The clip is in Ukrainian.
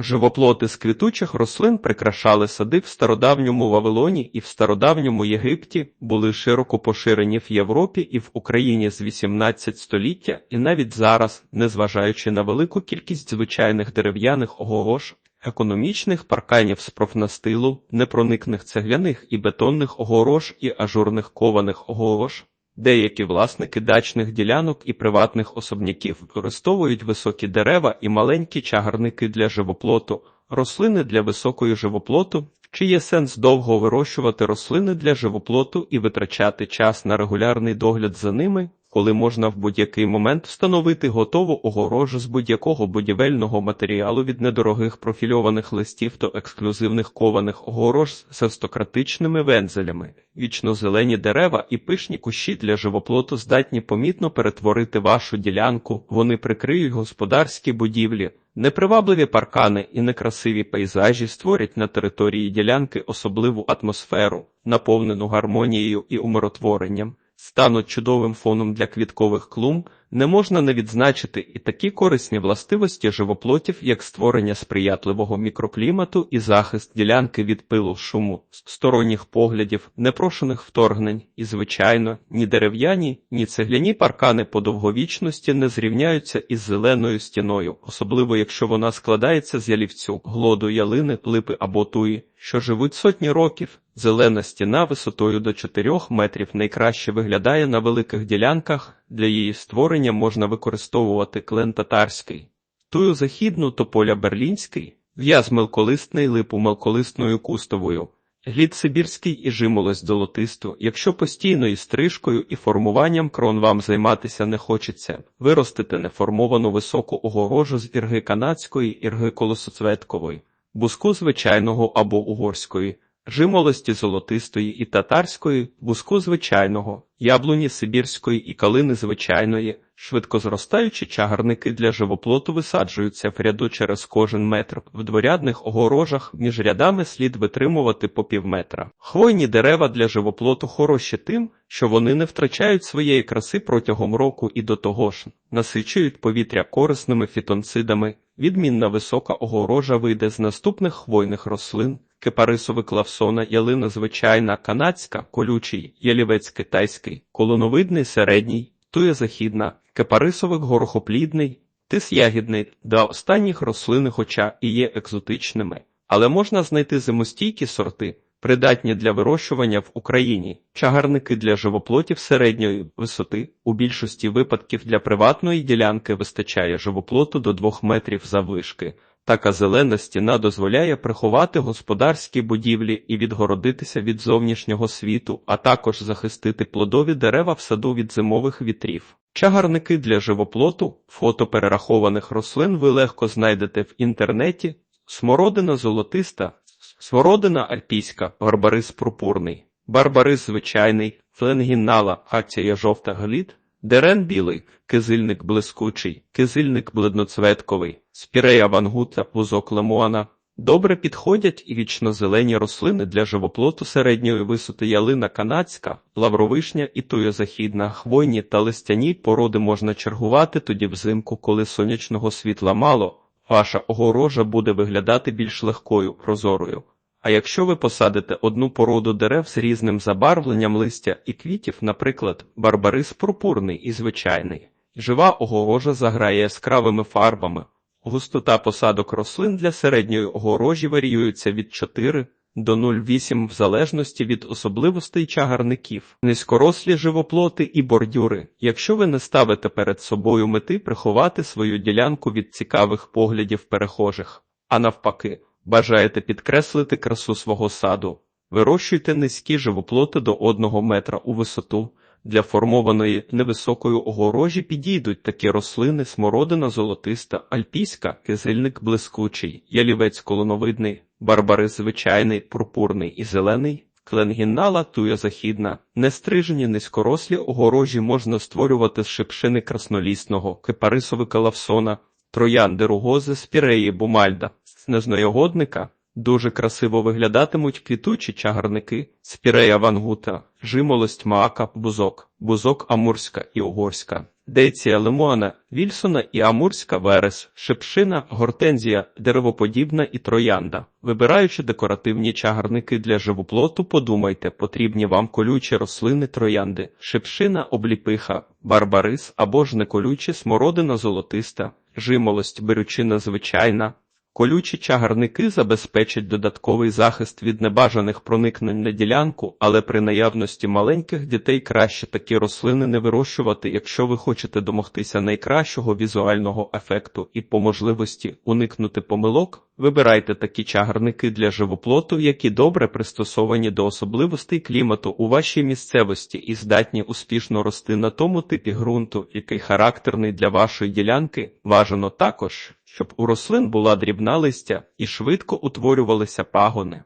Живоплоти з квітучих рослин прикрашали сади в стародавньому Вавилоні і в стародавньому Єгипті, були широко поширені в Європі і в Україні з 18 століття, і навіть зараз, незважаючи на велику кількість звичайних дерев'яних огорож, економічних парканів з профнастилу, непроникних цегляних і бетонних огорож і ажурних кованих огорож, Деякі власники дачних ділянок і приватних особняків використовують високі дерева і маленькі чагарники для живоплоту, рослини для високої живоплоту. Чи є сенс довго вирощувати рослини для живоплоту і витрачати час на регулярний догляд за ними, коли можна в будь-який момент встановити готову огорожу з будь-якого будівельного матеріалу від недорогих профільованих листів до ексклюзивних кованих огорож з аристократичними вензелями, вічно-зелені дерева і пишні кущі для живоплоту здатні помітно перетворити вашу ділянку, вони прикриють господарські будівлі. Непривабливі паркани і некрасиві пейзажі створять на території ділянки особливу атмосферу, наповнену гармонією і умиротворенням стануть чудовим фоном для квіткових клумб, не можна не відзначити і такі корисні властивості живоплотів, як створення сприятливого мікроклімату і захист ділянки від пилу, шуму, сторонніх поглядів, непрошених вторгнень, і, звичайно, ні дерев'яні, ні цегляні паркани по довговічності не зрівняються із зеленою стіною, особливо якщо вона складається з ялівцю, глоду ялини, липи або туї, що живуть сотні років. Зелена стіна висотою до 4 метрів найкраще виглядає на великих ділянках, для її створення можна використовувати клен татарський, тую західну тополя берлінський, в'яз мелколистний липу мелколисною кустовою, глід сибірський і жимолость золотисту. Якщо постійною стрижкою і формуванням крон вам займатися не хочеться, виростити неформовану високу огорожу з ірги канадської, ірги колосоцветкової, буску звичайного або угорської жимолості золотистої і татарської, буску звичайного, яблуні сибірської і калини звичайної, швидкозростаючі чагарники для живоплоту висаджуються в ряду через кожен метр. В дворядних огорожах між рядами слід витримувати по півметра. Хвойні дерева для живоплоту хороші тим, що вони не втрачають своєї краси протягом року і до того ж насичують повітря корисними фітонцидами. Відмінна висока огорожа вийде з наступних хвойних рослин кипарисовик клавсона, ялина звичайна, канадська, колючий, ялівець китайський, колоновидний середній, тує західна, кипарисовик горохоплідний, тис ягідний, до останніх рослини хоча і є екзотичними, але можна знайти зимостійкі сорти. Придатні для вирощування в Україні, чагарники для живоплотів середньої висоти. У більшості випадків для приватної ділянки вистачає живоплоту до 2 метрів заввишки. Така зелена стіна дозволяє приховати господарські будівлі і відгородитися від зовнішнього світу, а також захистити плодові дерева в саду від зимових вітрів. Чагарники для живоплоту, фото перерахованих рослин ви легко знайдете в інтернеті. Смородина золотиста, смородина альпійська, барбарис пурпурний, барбарис звичайний, фленгіннала, акція жовта глід, Дерен білий, кизильник блискучий, кизильник бледноцветковий, спірея вангута, пузок лемуана. Добре підходять і вічнозелені рослини для живоплоту середньої висоти ялина канадська, лавровишня і туйозахідна, хвойні та листяні породи можна чергувати тоді взимку, коли сонячного світла мало. Ваша огорожа буде виглядати більш легкою, прозорою. А якщо ви посадите одну породу дерев з різним забарвленням листя і квітів, наприклад, барбарис пурпурний і звичайний, жива огорожа заграє яскравими фарбами. Густота посадок рослин для середньої огорожі варіюється від 4 до 0,8 в залежності від особливостей чагарників, низькорослі живоплоти і бордюри. Якщо ви не ставите перед собою мети приховати свою ділянку від цікавих поглядів перехожих, а навпаки. Бажаєте підкреслити красу свого саду, вирощуйте низькі живоплоти до одного метра у висоту. Для формованої невисокої огорожі підійдуть такі рослини смородина золотиста, альпійська, кизильник блискучий, ялівець колоновидний, барбарис звичайний, пурпурний і зелений, кленгіннала туя західна. Нестрижені низькорослі огорожі можна створювати з шипшини краснолісного, кипарисовика лавсона, троянди ругози, спіреї бумальда, снежноягодника, Дуже красиво виглядатимуть квітучі чагарники, спірея вангута, жимолость маака, бузок, бузок амурська і угорська, деція лимона, вільсона і амурська верес, шипшина, гортензія, деревоподібна і троянда. Вибираючи декоративні чагарники для живоплоту, подумайте, потрібні вам колючі рослини троянди, шипшина, обліпиха, барбарис або ж неколючі смородина золотиста, жимолость, берючина звичайна, Колючі чагарники забезпечать додатковий захист від небажаних проникнень на ділянку, але при наявності маленьких дітей краще такі рослини не вирощувати, якщо ви хочете домогтися найкращого візуального ефекту і по можливості уникнути помилок. Вибирайте такі чагарники для живоплоту, які добре пристосовані до особливостей клімату у вашій місцевості і здатні успішно рости на тому типі ґрунту, який характерний для вашої ділянки. Важено також, щоб у рослин була дрібна листя і швидко утворювалися пагони.